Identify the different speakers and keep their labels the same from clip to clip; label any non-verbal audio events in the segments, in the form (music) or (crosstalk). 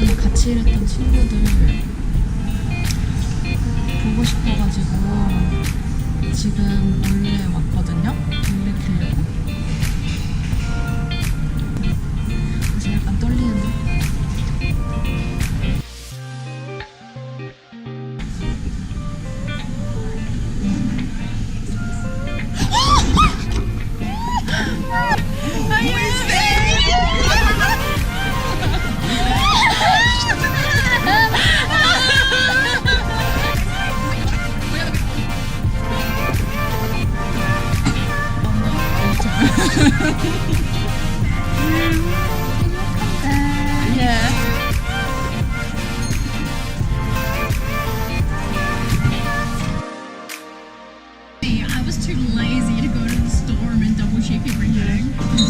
Speaker 1: 그전에 같이 일했던 친구들 보고 싶어가지고 지금 몰래 왔거든요. 몰래 보려고. 그래서 약간 떨리는데.
Speaker 2: cheeky green.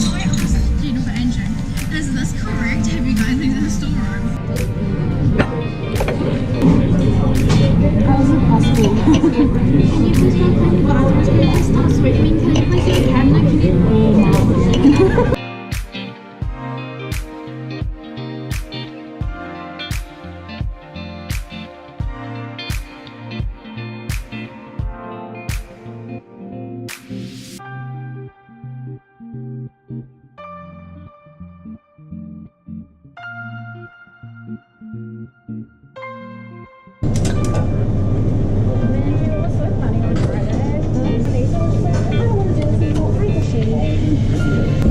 Speaker 2: you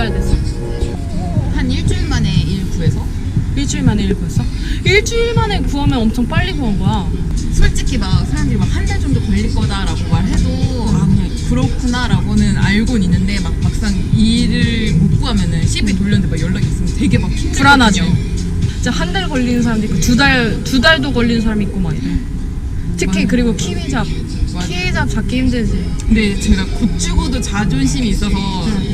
Speaker 1: 달 됐어.
Speaker 3: 한 일주일 만에 일 구해서
Speaker 1: 일주일 만에 일 구했어? 일주일 만에 구하면 엄청 빨리 구한 거야.
Speaker 3: 솔직히 막 사람들이 막 한 달 정도 걸릴 거다라고 말해도 아 그냥 그렇구나라고는 알고는 있는데 막 막상 일을 못 구하면은 CV 돌렸는데 막 연락이 있으면 되게 막 힘들거든요.
Speaker 1: 불안하죠. 진짜 한 달 걸리는 사람도 있고 두 달 두 달도 걸리는 사람이 있고 막 이래. 특히. 그리고 키위잡 키위잡 잡기 힘들지.
Speaker 3: 근데 제가 곧 죽어도 자존심이 있어서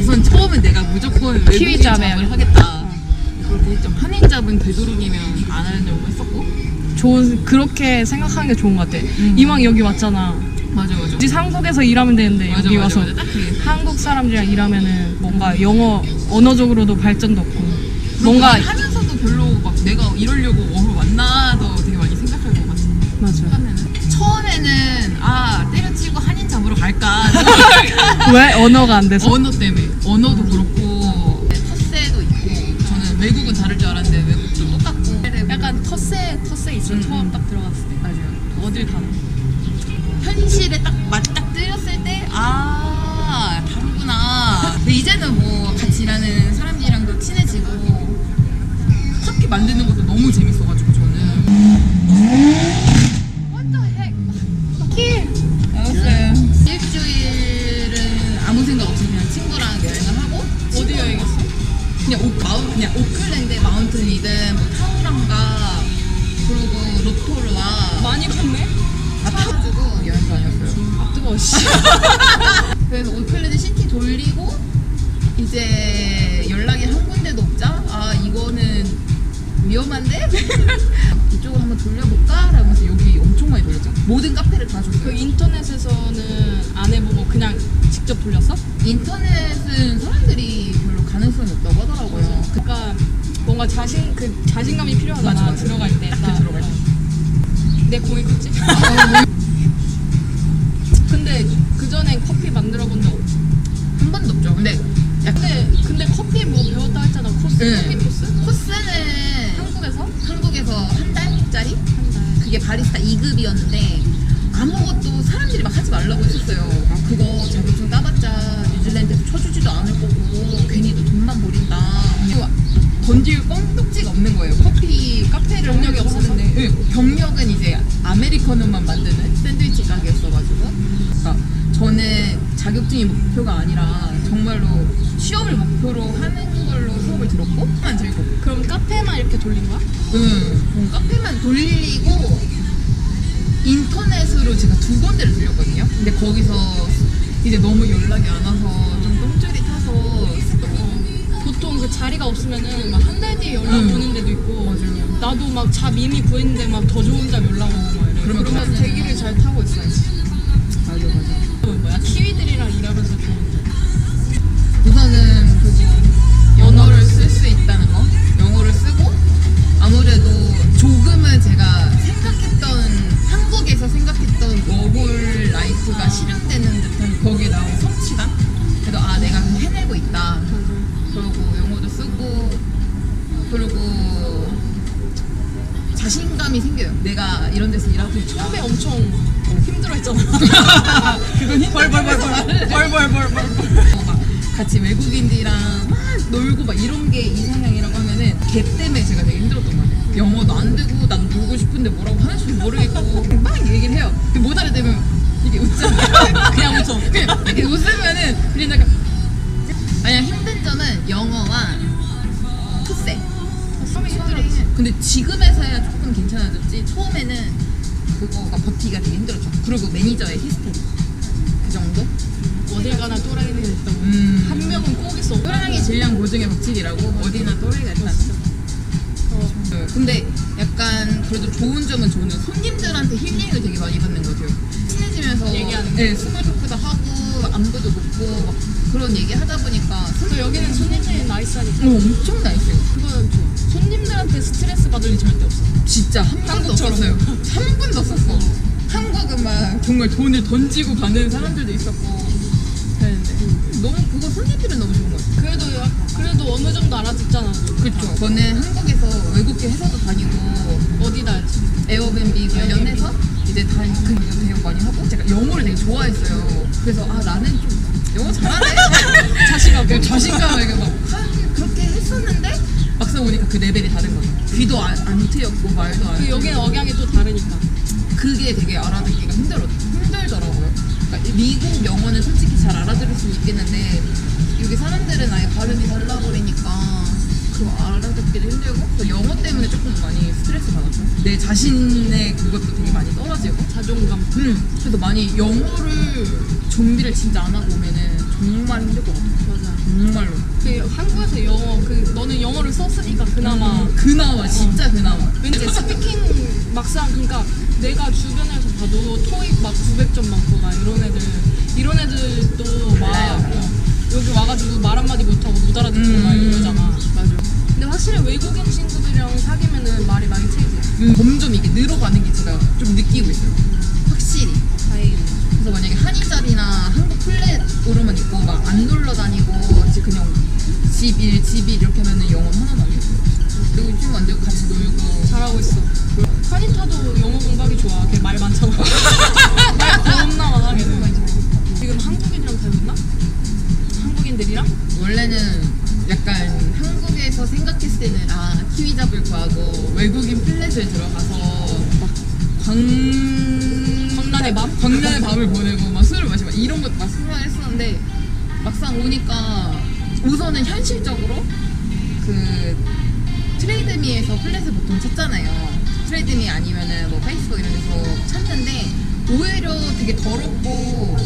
Speaker 3: 우선 처음엔 내가 무조건 외국인 잡을 하겠다. 그렇게 했죠. 한인 잡은 되도록이면 안 하려고 했었고.
Speaker 1: 좋은 그렇게 생각하는 게 좋은 것 같아.
Speaker 3: 음.
Speaker 1: 이왕 여기 왔잖아.
Speaker 3: 맞아 맞아.
Speaker 1: 우리 한국에서 일하면 되는데
Speaker 3: 맞아,
Speaker 1: 여기
Speaker 3: 맞아,
Speaker 1: 와서
Speaker 3: 맞아. 딱 그게.
Speaker 1: 한국 사람들이랑 일하면은 뭔가 영어 언어적으로도 발전도 없고 뭔가
Speaker 3: 하면서도 별로 막 내가 이러려고 어를 왔나도 되게 많이 생각할 것 같아.
Speaker 1: 맞아. 왜? 언어가 안 돼서?
Speaker 3: 언어 때문에. 언어도 그렇고 그냥 오클랜드 마운틴이든 뭐 타우랑가 그리고 로토루와
Speaker 1: 많이 갔네?
Speaker 3: 다 타가지고 여행 다녔어요.
Speaker 1: 아 뜨거워 씨. (laughs)
Speaker 3: 그래서 오클랜드 시티 돌리고 이제 연락이 한 군데도 없자. 아 이거는 위험한데? (laughs) 이쪽으로 한번 돌려볼까? 라면서 여기 엄청 많이 돌렸죠. 모든 카페를 다
Speaker 1: 그
Speaker 3: 줬어요.
Speaker 1: 인터넷에서는 안 해보고 그냥 직접 돌렸어?
Speaker 3: 인터넷은 사람들이 가능성이 없다고 하더라고요.
Speaker 1: 그러니까 뭔가 자신 그 자신감이 필요하잖아
Speaker 3: 맞아, 맞아.
Speaker 1: 들어갈 때.
Speaker 3: 딱
Speaker 1: 나-
Speaker 3: 들어갈 때.
Speaker 1: 내 공이 컸지? (laughs) 근데 그 전에 커피 만들어 본 적 없지?
Speaker 3: 한 번도 없죠. 근데
Speaker 1: 근데 근데 커피 뭐 배웠다 했잖아. 코스.
Speaker 3: 네.
Speaker 1: 커피 코스?
Speaker 3: 코스는
Speaker 1: 한국에서?
Speaker 3: 한국에서 한 달짜리?
Speaker 1: 한 달.
Speaker 3: 그게 바리스타 2급이었는데 아무것도 사람들이 막 하지 말라고 했었어요. 막 그거 자격증 따봤자 뉴질랜드에서 쳐주지도 않을 거고 괜히 너 돈만 버린다. 그리고 건질 껌독지가 없는 거예요. 커피 카페를
Speaker 1: 경력이?
Speaker 3: 하는데 네, 경력은 이제 아메리카노만 만드는 샌드위치 가게였어가지고 그러니까 저는 자격증이 목표가 아니라 정말로 취업을 목표로 하는 걸로 수업을 들었고 만 들고
Speaker 1: 그럼 카페만 이렇게 돌린 거야?
Speaker 3: 응, 음, 카페만 돌리고 인터넷으로 제가 두 군데를 돌렸거든요. 근데 거기서 이제 너무 연락이 안 와서 좀 똥줄이 타서
Speaker 1: 보통 그 자리가 없으면은 막 한 달 뒤에 연락
Speaker 3: 응.
Speaker 1: 오는 데도 있고
Speaker 3: 맞아요.
Speaker 1: 나도 막 잡 이미 구했는데 막 더 좋은 잡 연락 오고 막 이래
Speaker 3: 그러면
Speaker 1: 그러면 대기를 잘 타고 있어야지
Speaker 3: 맞아 맞아.
Speaker 1: 그 뭐야 키위들이랑 일하면서
Speaker 3: 데서 있다.
Speaker 1: 처음에 엄청 힘들어했잖아. (laughs)
Speaker 3: 그건 벌벌벌벌 벌벌벌벌 막 같이 외국인들이랑 막 놀고 막 이런 게 이상형이라고 하면은 걔 때문에 제가 되게 힘들었던 것 같아요. 영어도 안 되고 난 놀고 싶은데 뭐라고 하는지도 모르겠고 막 얘기를 해요. 근데 못 알아들으면 이게 웃잖아요. (laughs)
Speaker 1: 그냥 웃어. (laughs)
Speaker 3: 그냥 이렇게 웃으면은 그냥 약간 아니야 힘든 점은 영어와 투세.
Speaker 1: 처음에 힘들었지.
Speaker 3: 근데 지금에서야 조금 괜찮아졌지. 처음에는 그거가 버티기가 되게 힘들었죠 그리고 매니저의 히스테리 그 정도?
Speaker 1: 어딜 가나 또라이는 있다고
Speaker 3: 음.
Speaker 1: 한 명은 꼭 있어
Speaker 3: 또랑이 질량 보증의 법칙이라고 어디나 또래가 있다.
Speaker 1: 어.
Speaker 3: 네, 근데 약간 그래도 좋은 점은 저는 손님들한테 힐링을 되게 많이 받는 것 같아요. 친해지면서
Speaker 1: 얘기하는 거.
Speaker 3: 네, 스몰 토크도 하고 막 안부도 묻고 막 그런 얘기 하다 보니까
Speaker 1: 또 여기는 손님들이 나이스하니까
Speaker 3: 어, 엄청 나이스해요.
Speaker 1: 그거는 좋아 손님들한테 스트레스 받을 일 절대 없어
Speaker 3: 진짜 한 번도. 없었어요. 한 번도 없었어. 한국은 막 정말 돈을 던지고 가는 사람들도 있었고 그랬는데 너무 그거 손님들은 너무 좋은 것 같아요.
Speaker 1: 그래도 약- 그래도 어느 정도 알아듣잖아
Speaker 3: 그렇죠. 저는 한국에서 외국계 회사도 다니고
Speaker 1: 어디다 했지
Speaker 3: 에어비앤비 관련해서 이제 다그 대역 많이 하고 제가 영어를 되게 좋아했어요. 그래서 아 나는 좀 영어 잘하네. (laughs)
Speaker 1: 자신감
Speaker 3: 그 자신감을 이렇게 막 한- 그렇게 했었는데 막상 오니까 그 레벨이 다른 거죠. 귀도 안, 안 트였고 말도 안.
Speaker 1: 그
Speaker 3: 트였고.
Speaker 1: 여기는 억양이 또 다르니까
Speaker 3: 그게 되게 알아듣기가 힘들어 힘들더라고요. 그러니까 미국 영어는 솔직히 잘 알아들을 수 있겠는데 여기 사람들은 아예 발음이 달라버리니까 그거 알아듣기도 힘들고 그 영어 때문에 조금 많이 스트레스 받았죠. 내 자신의 그것도 되게 많이 떨어지고.
Speaker 1: 자존감
Speaker 3: 음, 그래서 많이 영어를 준비를 진짜 안 하고 오면은 정말 힘들 것 같아요. 정말로.
Speaker 1: 그 한국에서 영어 그 너는 영어를 썼으니까 그나마
Speaker 3: 음, 그나마 진짜 그나마.
Speaker 1: 왠지 스피킹 막상 그러니까 내가 주변에서 봐도 토익 막 900점 많고 막 이런 애들 이런 애들도 막. 어, 여기 와가지고 말 한마디 못하고 못 알아듣고 막
Speaker 3: 음.
Speaker 1: 이러잖아
Speaker 3: 맞아.
Speaker 1: 근데 확실히 외국인 친구들이랑 사귀면은 말이 많이 트이지
Speaker 3: 음, 점점 이게 늘어가는 게 제가 좀 느끼고 있어요. 집일 집일 이렇게 하면은 영어 하나도 안 됐어요. 그리고 요즘 완전 같이 놀고
Speaker 1: 잘하고 있어 한인타도 영어 공부하기 좋아 걔 말 많잖아 (laughs) 말 겁나 많아 걔는 지금 한국인이랑 사귀었나? 한국인들이랑?
Speaker 3: 원래는 약간 한국에서 생각했을 때는 아 키위 잡을 구하고 외국인 플랫을 들어가서 막 광...
Speaker 1: 광란의 밤?
Speaker 3: 광란의 밤을 보내고 막 술을 마시고 막 이런 것도 막 생각했었는데 막상 오니까 우선은 현실적으로 그 트레이드미에서 플랫을 보통 찾잖아요. 트레이드미 아니면은 뭐 페이스북 이런 데서 찾는데 오히려 되게 더럽고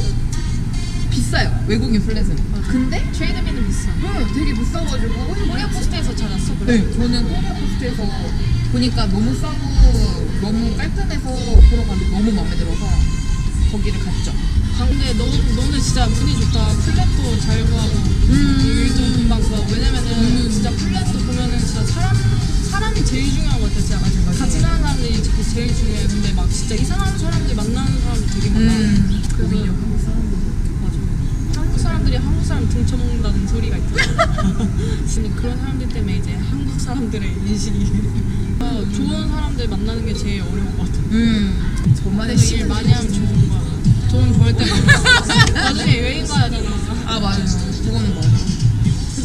Speaker 3: 비싸요. 외국인 플랫은. 근데
Speaker 1: 트레이드미는 비싸
Speaker 3: 응, 되게 비싸가지고
Speaker 1: 코리아 포스트에서 찾았어 그래
Speaker 3: 네, 저는 코리아 포스트에서 보니까 너무 싸고 너무 깔끔해서 보러 갔는데 너무 마음에 들어서 거기를 갔죠.
Speaker 1: 근데 너, 너는 진짜 운이 좋다. 플랫도 잘 구하고
Speaker 3: 음.
Speaker 1: 일정 금방 구하고 왜냐면은 진짜 플랫도 보면은 진짜 사람 사람이 제일 중요한 것 같아. 진짜. 같이 사는 사람들이 특히 제일 중요해. 근데 막 진짜 이상한 사람들 만나는 사람들 되게 많아.
Speaker 3: 음,
Speaker 1: 그래서
Speaker 3: 오히려 한국 사람들.
Speaker 1: 맞아. 한국 사람들이 한국 사람 등쳐먹는다는 소리가 있잖아. 근데 (laughs) 그런 사람들 때문에 이제 한국 사람들의 인식이 어, 좋은 사람들 만나는 게 제일 어려운 것 같아.
Speaker 3: 음 저만의
Speaker 1: 근데 일 많이 하면 좋은 거야. 돈 벌 때. 나중에 여행 가야 하잖아.
Speaker 3: 아 맞아 그거는 맞아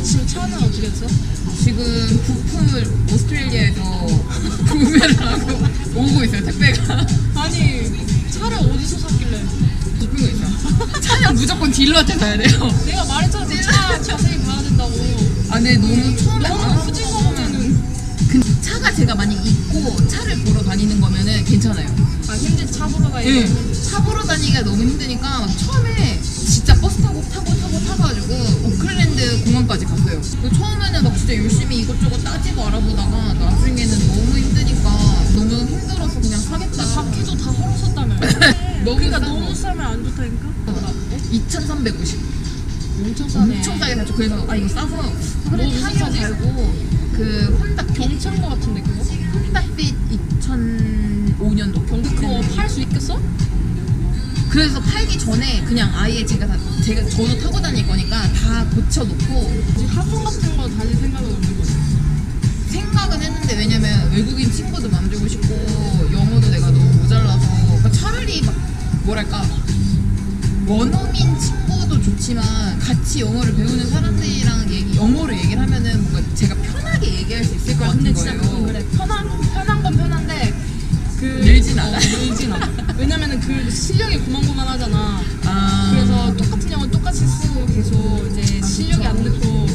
Speaker 1: 지금 차는 어떻게 했어?
Speaker 3: 지금 부품을 오스트레일리아에서 (laughs) 구매를 하고 오고 있어요 택배가
Speaker 1: 아니 차를 어디서 샀길래?
Speaker 3: 부품이 있어요 차는 무조건 딜러한테 가야 돼요
Speaker 1: 내가 말했잖아 그차 자세히 봐야 된다고.
Speaker 3: 아 근데 너무 처음에
Speaker 1: 너무
Speaker 3: 알아보다가
Speaker 1: 후진 거 보면은
Speaker 3: 그 차가 제가 만약 있고 차를 보러 다니는 거면은 괜찮아요
Speaker 1: 아 힘든 차 보러 가야
Speaker 3: 예.
Speaker 1: 돼.
Speaker 3: 차 보러 다니기가 너무 힘드니까 처음에 진짜 버스 타고 타고 타고 타가지고 오클랜드 공항까지 갔어요. 그 처음에는 막 진짜 열심히 이것저것 따지고 알아보다가 나중에는 너무 힘드니까 너무 힘들어서 그냥 사겠다.
Speaker 1: 바퀴도 다 헐었었다며. (laughs)
Speaker 3: 너무
Speaker 1: 그러니까. 너무 싸면 안 좋다니까.
Speaker 3: 2,350.
Speaker 1: 엄청 싸네.
Speaker 3: 엄청 싸게 샀죠. 그래서 아 이거 싸서 그래
Speaker 1: 뭐
Speaker 3: 타이어? 달고 그 혼다
Speaker 1: 경차인 거 같은데 그거?
Speaker 3: 혼다 핏 2005년도
Speaker 1: 근데 그거 팔 수 있겠어?
Speaker 3: 그래서 팔기 전에 그냥 아예 제가 다 제가 저도 타고 다닐 거니까 다 고쳐놓고
Speaker 1: 이제 학원 같은 거 다닐 생각은 없는 거지.
Speaker 3: 생각은 했는데 왜냐면 외국인 친구도 만들고 싶고 영어도 내가 너무 모자라서 그러니까 차라리 막 뭐랄까 원어민 친구 도 좋지만 같이 영어를 배우는 사람들이랑 얘기, 영어로 얘기를 하면은 뭔가 제가 편하게 얘기할 수 있을 것 같은
Speaker 1: 진짜
Speaker 3: 거예요.
Speaker 1: 그래. 편한 편한 건 편한데 그
Speaker 3: 늘진 않아.
Speaker 1: 어, 늘진 않아. 왜냐면은 그 실력이 고만고만하잖아.
Speaker 3: 아,
Speaker 1: 그래서 똑같은 영어 똑같이 쓰고 계속 이제 실력이 안 늘고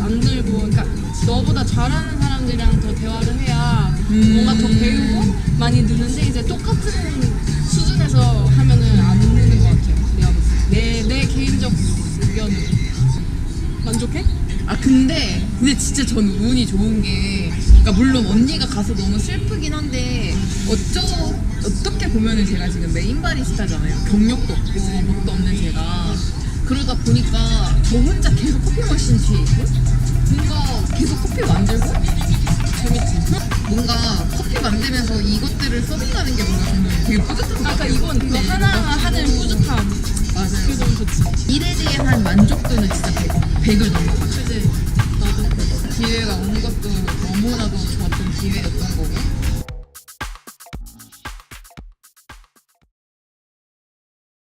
Speaker 1: 안 늘고 그러니까 너보다 잘하는 사람들이랑 더 대화를 해야
Speaker 3: 음.
Speaker 1: 뭔가 더 배우고 많이 느는데 이제 똑같은 수준에서 하면은. 내, 내 개인적 의견은. 만족해?
Speaker 3: 아 근데 근데 진짜 전 운이 좋은 게 그러니까 물론 언니가 가서 너무 슬프긴 한데 어쩌 어떻게 보면은 제가 지금 메인 바리스타잖아요. 경력도 없고 뭣도 없는 제가. 그러다 보니까 저 혼자 계속 커피 머신 뒤에 있고 뭔가 계속 커피 만들고? 재밌지. 뭔가 커피 만들면서 이것들을 써본다는 게 뭔가 되게 뿌듯한 것
Speaker 1: 아까
Speaker 3: 같아요.
Speaker 1: 이건 그거 하나하나 하는 뿌듯함 그치. 일에 대한 만족도는 진짜 100, 을 넘어.